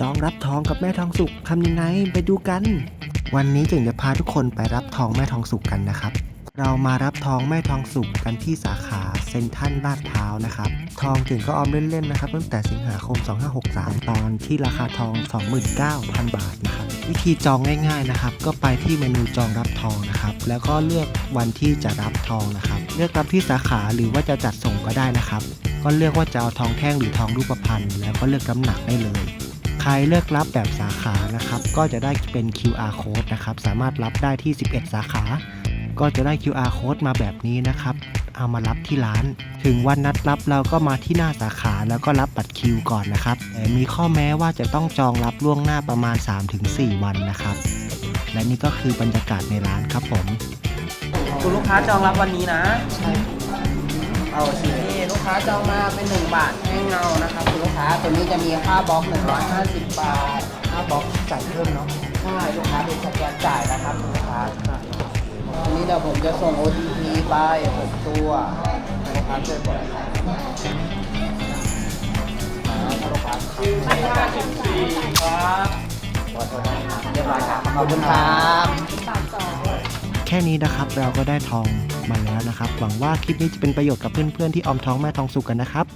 จองรับทองกับแม่ทองสุกทำยังไงไปดูกัน วันนี้จึงจะพาทุกคนไปรับทองแม่ทองสุกกันนะครับ เรามารับทองแม่ทองสุกกันที่สาขาเซ็นทรัลลาดพร้าวนะครับ ทองถึงก็ออมเล่นๆนะครับตั้งแต่สิงหาคม 2563 ตอนที่ราคาทอง 29,000 บาทนะครับ วิธีจองง่าย ๆนะครับ ก็ไปที่เมนูจองรับทองนะครับ แล้วก็เลือกวันที่จะรับทองนะครับ เลือกรับที่สาขาหรือว่าจะจัดส่งก็ได้นะครับ ก็เลือกว่าจะเอาทองแท่งหรือทองรูปพรรณแล้วก็เลือกน้ำหนักได้เลย ครเลือกรับแบบสาขานะครับ ก็จะได้เป็น QR code นะครับ สามารถรับได้ที่ 11 สาขา ก็จะได้ QR code มาแบบนี้นะครับ เอามารับที่ร้าน ถึงวันนัดรับเราก็มาที่หน้าสาขาแล้วก็รับบัตรคิวก่อนนะครับแต่มีข้อแม้ว่าจะต้องจองรับล่วงหน้าประมาณ 3-4 วันนะครับ และนี่ก็คือบรรยากาศในร้านครับผม คุณลูกค้าจองรับวันนี้นะ ใช่ จองมาเป็น 1 บาทให้งเงานะครับคุณลูกค้าตัวนี้จะมีค่าบล็อก 150 บาทค่าบล็อกจ่ายเพิ่มเนาะใช่ลูกค้าเป็นสแกนจ่ายนะครับคุณลูกค้าทีนี้เดี๋ยวผมจะส่ง OTP ไป6ตัวลูกค้าช่วยกดครับลูกค้าครับเรียบร้อยครับขอบคุณครับ แค่นี้นะครับเราก็ได้ทอง มาแล้วนะครับ หวังว่าคลิปนี้จะเป็นประโยชน์กับเพื่อนๆที่ออมท้องแม่ทองสุกกันนะครับ